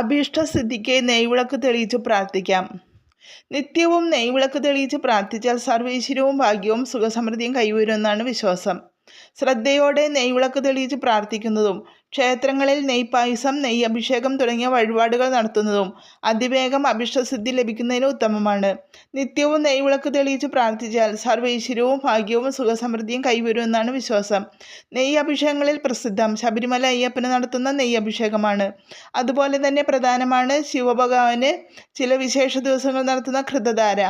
അഭീഷ്ടസിദ്ധിക്ക് നെയ്വിളക്ക് തെളിയിച്ച് പ്രാർത്ഥിക്കാം. നിത്യവും നെയ്വിളക്ക് തെളിയിച്ച് പ്രാർത്ഥിച്ചാൽ സർവീശ്വരവും ഭാഗ്യവും സുഖസമൃദ്ധിയും കൈവരുമെന്നാണ് വിശ്വാസം. ശ്രദ്ധയോടെ നെയ്വിളക്ക് തെളിയിച്ച് പ്രാർത്ഥിക്കുന്നതും ക്ഷേത്രങ്ങളിൽ നെയ്പായസം നെയ്യ് അഭിഷേകം തുടങ്ങിയ വഴിപാടുകൾ നടത്തുന്നതും അതിവേഗം അഭിഷ്ടസിദ്ധി ലഭിക്കുന്നതിന് ഉത്തമമാണ്. നിത്യവും നെയ്വിളക്ക് തെളിയിച്ച് പ്രാർത്ഥിച്ചാൽ സർവൈശ്വര്യവും ഭാഗ്യവും സുഖസമൃദ്ധിയും കൈവരുമെന്നാണ് വിശ്വാസം. നെയ്യ് അഭിഷേകങ്ങളിൽ പ്രസിദ്ധം ശബരിമല അയ്യപ്പന് നടത്തുന്ന നെയ്യ് അഭിഷേകമാണ് അതുപോലെ തന്നെ പ്രധാനമാണ് ശിവഭഗവാന് ചില വിശേഷ ദിവസങ്ങൾ നടത്തുന്ന ഘൃതധാര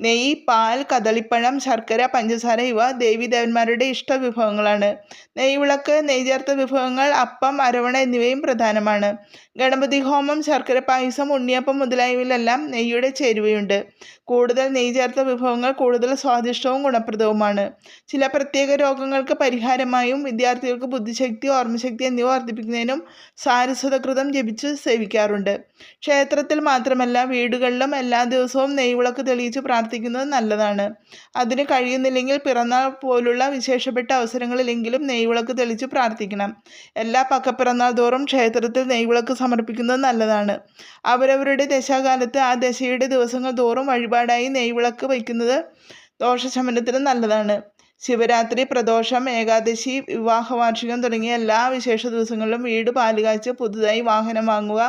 നെയ്യ് പാൽ കദളിപ്പഴം ശർക്കര പഞ്ചസാര ഇവ ദേവീദേവന്മാരുടെ ഇഷ്ട വിഭവങ്ങളാണ് നെയ്വിളക്ക് നെയ്യ് ചേർത്ത വിഭവങ്ങൾ അപ്പം അരവണ എന്നിവയും പ്രധാനമാണ്. ഗണപതി ഹോമം ശർക്കര പായസം ഉണ്ണിയപ്പം മുതലായവയിലെല്ലാം നെയ്യുടെ ചേരുവയുണ്ട്. കൂടുതൽ നെയ് ചേർത്ത വിഭവങ്ങൾ കൂടുതൽ സ്വാദിഷ്ടവും ഗുണപ്രദവുമാണ്. ചില പ്രത്യേക രോഗങ്ങൾക്ക് പരിഹാരമായും വിദ്യാർത്ഥികൾക്ക് ബുദ്ധിശക്തി ഓർമ്മശക്തി എന്നിവ വർദ്ധിപ്പിക്കുന്നതിനും സാരസ്വതകൃതം ജപിച്ച് സേവിക്കാറുണ്ട്. ക്ഷേത്രത്തിൽ മാത്രമല്ല വീടുകളിലും എല്ലാ ദിവസവും നെയ്വിളക്ക് തെളിയിച്ച് പ്രാർത്ഥിക്കുന്നത് നല്ലതാണ്. അതിന് കഴിയുന്നില്ലെങ്കിൽ പിറന്നാൾ പോലുള്ള വിശേഷപ്പെട്ട അവസരങ്ങളിലെങ്കിലും നെയ്വിളക്ക് തെളിച്ച് പ്രാർത്ഥിക്കണം. എല്ലാ പക്കപ്പിറന്നാൾ തോറും ക്ഷേത്രത്തിൽ നെയ്വിളക്ക് സമർപ്പിക്കുന്നത് നല്ലതാണ്. അവരവരുടെ ദശാകാലത്ത് ആ ദശയുടെ ദിവസങ്ങൾ തോറും വഴിപാടായി നെയ്വിളക്ക് വയ്ക്കുന്നത് ദോഷശമനത്തിന് നല്ലതാണ്. ശിവരാത്രി പ്രദോഷം ഏകാദശി വിവാഹ വാർഷികം തുടങ്ങിയ എല്ലാ വിശേഷ ദിവസങ്ങളിലും വീട് പാലുകാച്ച് പുതുതായി വാഹനം വാങ്ങുക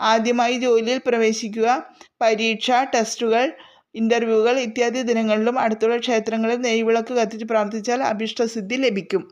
ആദ്യമായി ജോലിയിൽ പ്രവേശിക്കുക പരീക്ഷ ടെസ്റ്റുകൾ ഇന്റർവ്യൂകൾ ഇത്യാദി ദിനങ്ങളിലും അടുത്തുള്ള ക്ഷേത്രങ്ങളിൽ നെയ്വിളക്ക് കത്തിച്ച് പ്രാർത്ഥിച്ചാൽ അഭിഷ്ടസിദ്ധി ലഭിക്കും.